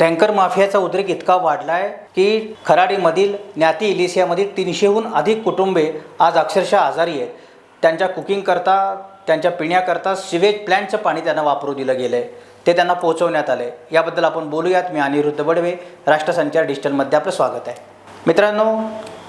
Tanker माफियाचा उद्रेक इतका वाढला आहे की खराडीमधील ज्ञाती इलिसियामधील तीनशेहून अधिक कुटुंबे आज अक्षरशः आजारी आहेत. त्यांच्या कुकिंगकरता त्यांच्या पिण्याकरता सिवेज प्लॅन्टचं पाणी त्यांना वापरू दिलं गेलं आहे ते त्यांना पोहोचवण्यात आलं आहे याबद्दल आपण बोलूयात. मी अनिरुद्ध बडवे राष्ट्रसंचार डिजिटलमध्ये आपलं स्वागत आहे. मित्रांनो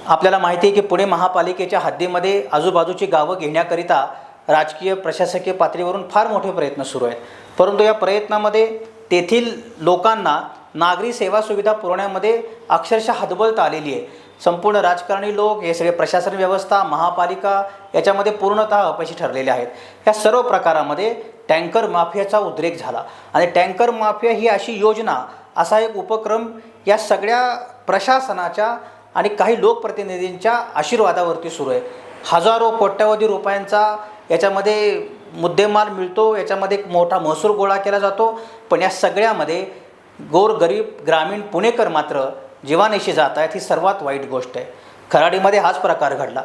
आपल्याला माहिती आहे की पुणे महापालिकेच्या हद्दीमध्ये आजूबाजूची गावं घेण्याकरिता राजकीय प्रशासकीय पातळीवरून फार मोठे प्रयत्न सुरू आहेत. परंतु या प्रयत्नामध्ये तेथील लोकांना नागरी सेवा सुविधा पुरवण्यामध्ये अक्षरशः हतबलता आलेली आहे. संपूर्ण राजकारणी लोक हे सगळे प्रशासन व्यवस्था महापालिका याच्यामध्ये पूर्णतः अपयशी ठरलेले आहेत. या सर्व प्रकारामध्ये टँकर माफियाचा उद्रेक झाला. आणि टँकर माफिया ही अशी योजना असा एक उपक्रम या सगळ्या प्रशासनाच्या आणि काही लोकप्रतिनिधींच्या आशीर्वादावरती सुरू आहे. हजारो कोट्यावधी रुपयांचा याच्यामध्ये मुद्देमाल मिळतो याच्यामध्ये एक मोठा महसूल गोळा केला जातो. पण या सगळ्यामध्ये गोरगरीब ग्रामीण पुणेकर मात्र जीवानेशी जात आहेत ही सर्वात वाईट गोष्ट आहे. खराडीमध्ये हाच प्रकार घडला.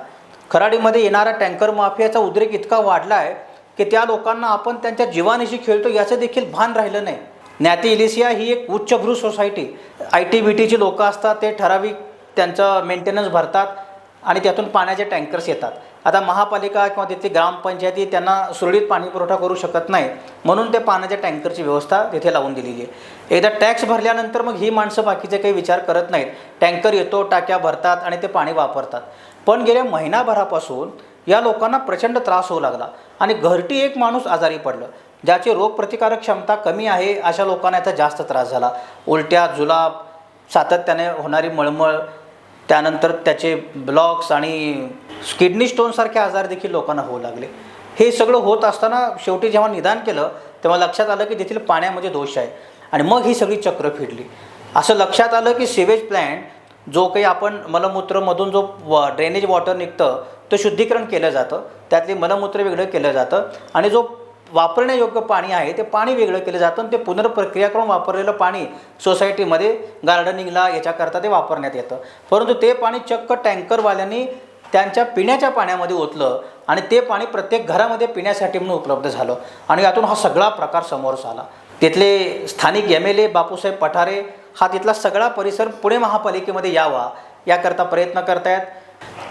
खराडीमध्ये येणारा टँकर माफियाचा उद्रेक इतका वाढला आहे की त्या लोकांना आपण त्यांच्या जीवानिशी खेळतो याचं देखील भान राहिलं नाही. ज्ञाती इलिसिया ही एक उच्चभ्रू सोसायटी. आय टी बी टीची लोकं असतात ते ठराविक त्यांचं मेंटेनन्स भरतात आणि त्यातून पाण्याचे टँकर्स येतात. आता महापालिका किंवा तिथली ग्रामपंचायती त्यांना सुरळीत पाणी पुरवठा करू शकत नाही. म्हणून ते पाण्याच्या टँकरची व्यवस्था तिथे लावून दिलेली आहे. एकदा टॅक्स भरल्यानंतर मग ही माणसं बाकीचे काही विचार करत नाहीत. टँकर येतो टाक्या भरतात आणि ते पाणी वापरतात. पण गेल्या महिनाभरापासून या लोकांना प्रचंड त्रास होऊ लागला आणि घरटी एक माणूस आजारी पडलं. ज्याची रोगप्रतिकारक क्षमता कमी आहे अशा लोकांना याचा जास्त त्रास झाला. उलट्या जुलाब सातत्याने होणारी मळमळ त्यानंतर त्याचे ब्लॉक्स आणि किडनी स्टोनसारखे आजार देखील लोकांना होऊ लागले. हे सगळं होत असताना शेवटी जेव्हा निदान केलं तेव्हा लक्षात आलं की तेथील पाण्यामध्ये दोष आहे. आणि मग ही सगळी चक्र फिरली. असं लक्षात आलं की सिवेज प्लॅन्ट जो काही आपण मलमूत्रमधून जो व ड्रेनेज वॉटर निघतं तो शुद्धीकरण केलं जातं. त्यातले मलमूत्र वेगळं केलं जातं. आणि जो वापरण्यायोग्य पाणी आहे ते पाणी वेगळं केलं जातं आणि ते पुनर्प्रक्रिया करून वापरलेलं पाणी सोसायटीमध्ये गार्डनिंगला याच्याकरता ते वापरण्यात येतं. परंतु ते पाणी चक्क टँकरवाल्यांनी त्यांच्या पिण्याच्या पाण्यामध्ये ओतलं आणि ते पाणी प्रत्येक घरामध्ये पिण्यासाठी म्हणून उपलब्ध झालं. आणि यातून हा सगळा प्रकार समोर आला. तिथले स्थानिक M L A Bapusaheb Pathare हा तिथला सगळा परिसर पुणे महापालिकेमध्ये यावा याकरता प्रयत्न करतायत.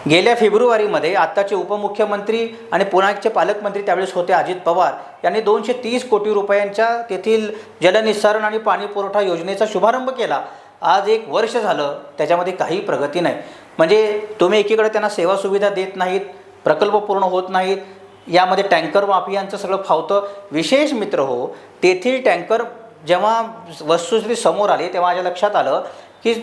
गेल्या फेब्रुवारीमध्ये आत्ताचे उपमुख्यमंत्री आणि पुण्याचे पालकमंत्री त्यावेळेस होते अजित पवार. यांनी दोनशे तीस कोटी रुपयांच्या तेथील जलनिस्सारण आणि पाणी पुरवठा योजनेचा शुभारंभ केला. आज एक वर्ष झालं त्याच्यामध्ये काही प्रगती नाही. म्हणजे तुम्ही एकीकडे त्यांना सेवा सुविधा देत नाहीत प्रकल्प पूर्ण होत नाहीत यामध्ये टँकर माफियांचं सगळं फावतं. विशेष मित्र हो तेथील टँकर जेव्हा वस्तुस्थिती समोर आली तेव्हा माझ्या लक्षात आलं की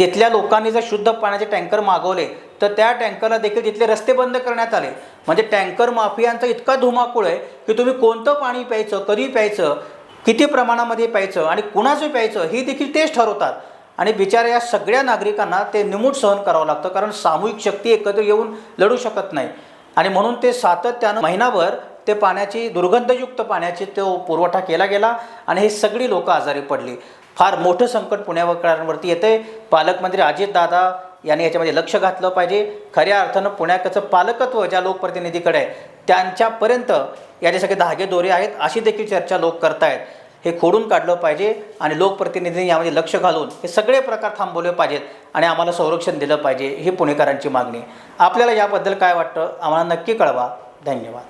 तिथल्या लोकांनी जर शुद्ध पाण्याचे टँकर मागवले तर त्या टँकरला देखील तिथले रस्ते बंद करण्यात आले. म्हणजे टँकर माफियांचा इतका धुमाकूळ आहे की तुम्ही कोणतं पाणी प्यायचं कधी प्यायचं किती प्रमाणामध्ये प्यायचं आणि कुणाचं प्यायचं ही देखील तेच ठरवतात. आणि बिचारा या सगळ्या नागरिकांना ते निमूट सहन करावं लागतं कारण सामूहिक शक्ती एकत्र येऊन लढू शकत नाही. आणि म्हणून ते सातत्यानं महिनाभर ते पाण्याची दुर्गंधयुक्त पाण्याची तो पुरवठा केला गेला आणि हे सगळी लोकं आजारी पडली. फार मोठं संकट पुण्याकरांवरती येतं पालकमंत्री अजितदादा यांनी याच्यामध्ये लक्ष घातलं पाहिजे. खऱ्या अर्थानं पुण्याचं पालकत्व ज्या लोकप्रतिनिधीकडे आहे त्यांच्यापर्यंत याचे सगळे धागे दोरे आहेत अशी देखील चर्चा लोक करतायत. हे खोडून काढलं पाहिजे आणि लोकप्रतिनिधींनी यामध्ये लक्ष घालून हे सगळे प्रकार थांबवले पाहिजेत आणि आम्हाला संरक्षण दिलं पाहिजे ही पुणेकरांची मागणी. आपल्याला याबद्दल काय वाटतं? आम्हाला नक्की कळवा. धन्यवाद.